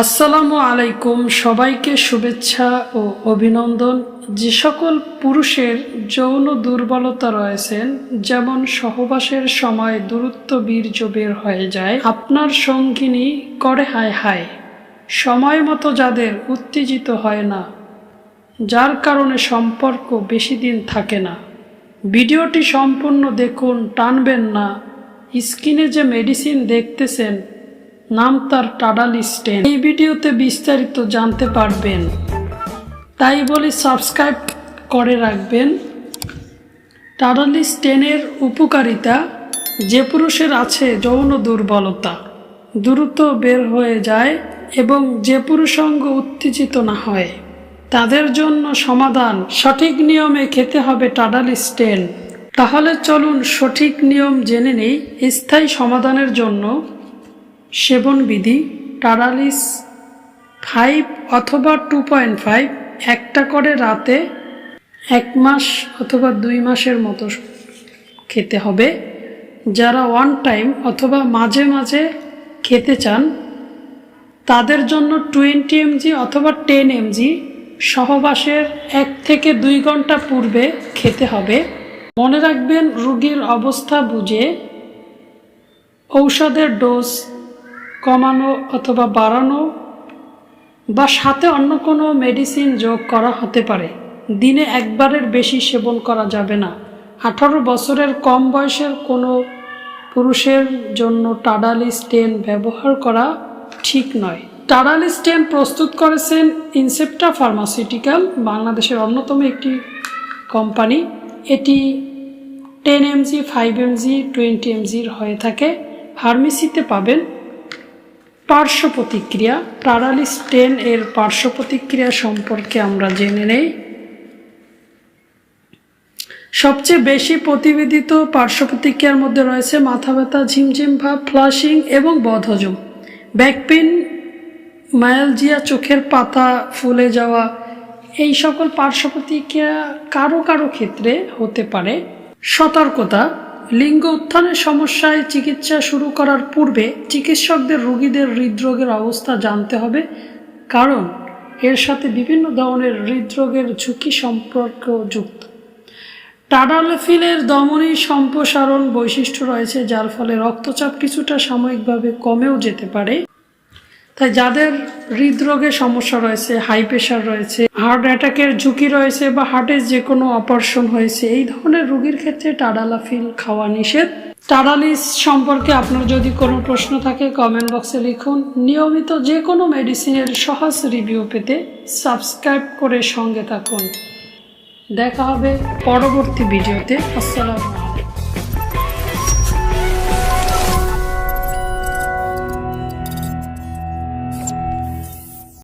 আসসালামু আলাইকুম, সবাইকে শুভেচ্ছা ও অভিনন্দন। যে সকল পুরুষের যৌন দুর্বলতা রয়েছেন, যেমন সহবাসের সময় দূরত্ব বীর্য বের হয়ে যায়, আপনার সঙ্গিনী করে হায় হায়। সময় মতো যাদের উত্তেজিত হয় না, যার কারণে সম্পর্ক বেশি দিন থাকে না। ভিডিওটি সম্পূর্ণ দেখুন, টানবেন না। স্কিনে যে মেডিসিন দেখতেছেন নাম তার টাডালিস্টেন এই ভিডিওতে বিস্তারিত জানতে পারবেন। তাই বলি সাবস্ক্রাইব করে রাখবেন। টাডালিস্টেনের উপকারিতা, যে পুরুষের আছে যৌন দুর্বলতা, দ্রুত বের হয়ে যায় এবং যে পুরুষাঙ্গ উত্তেজিত না হয়, তাদের জন্য সমাধান সঠিক নিয়মে খেতে হবে টাডালিস্টেন তাহলে চলুন সঠিক নিয়ম জেনে নেই, স্থায়ী সমাধানের জন্য সেবনবিধি, টারালিস, ফাইভ অথবা টু পয়েন্ট ফাইভ, একটা করে রাতে এক মাস অথবা দুই মাসের মতো খেতে হবে। যারা ওয়ান টাইম অথবা মাঝে মাঝে খেতে চান, তাদের জন্য টোয়েন্টি এমজি অথবা টেন এমজি সহবাসের এক থেকে দুই ঘণ্টা পূর্বে খেতে হবে। মনে রাখবেন, রোগীর অবস্থা বুঝে ঔষধের ডোজ কমানো অথবা বাড়ানো বা সাথে অন্য কোনো মেডিসিন যোগ করা হতে পারে। দিনে একবারের বেশি সেবন করা যাবে না। আঠারো বছরের কম বয়সের কোনো পুরুষের জন্য টাডালি স্টেন ব্যবহার করা ঠিক নয়। টাডালি স্টেন প্রস্তুত করেছেন ইনসেপ্টা ফার্মাসিউটিক্যাল, বাংলাদেশের অন্যতম একটি কোম্পানি। এটি ten mg, five mg, twenty এমজির হয়ে থাকে। ফার্মেসিতে পাবেন পার্শ্ব প্রতিক্রিয়া প্যারালিস টেন এর পার্শ্ব প্রতিক্রিয়া সম্পর্কে আমরা জেনে নেই। সবচেয়ে বেশি প্রতিবেদিত পার্শ্ব প্রতিক্রিয়ার মধ্যে রয়েছে মাথা ব্যথা, ঝিমঝিম ভাব, ফ্লাশিং এবং বদহজম। ব্যাকপেন মায়ালজিয়া, চোখের পাতা ফুলে যাওয়া, এই সকল পার্শ্ব প্রতিক্রিয়া কারও কারও ক্ষেত্রে হতে পারে। সতর্কতা লিঙ্গ উত্থানের সমস্যায় চিকিৎসা শুরু করার পূর্বে চিকিৎসকদের রোগীদের হৃদরোগের অবস্থা জানতে হবে। কারণ, এর সাথে বিভিন্ন ধরনের হৃদরোগের ঝুঁকি সম্পর্ক যুক্ত টাডালফিলের দমনী সম্প্রসারণ বৈশিষ্ট্য রয়েছে, যার ফলে রক্তচাপ কিছুটা সাময়িকভাবে কমেও যেতে পারে। তাই যাদের হৃদরোগের সমস্যা রয়েছে হাই প্রেশার রয়েছে হার্ট অ্যাটাকের ঝুঁকি রয়েছে বা হার্টের যে কোনো অপারেশন হয়েছে, এই ধরনের রোগীর ক্ষেত্রে টাডালাফিল খাওয়া নিষেধ। টাডালিস সম্পর্কে আপনার যদি কোনো প্রশ্ন থাকে কমেন্ট বক্সে লিখুন। নিয়মিত যে কোনো মেডিসিনের সহজ রিভিউ পেতে সাবস্ক্রাইব করে সঙ্গে থাকুন। দেখা হবে পরবর্তী ভিডিওতে। আসসালামু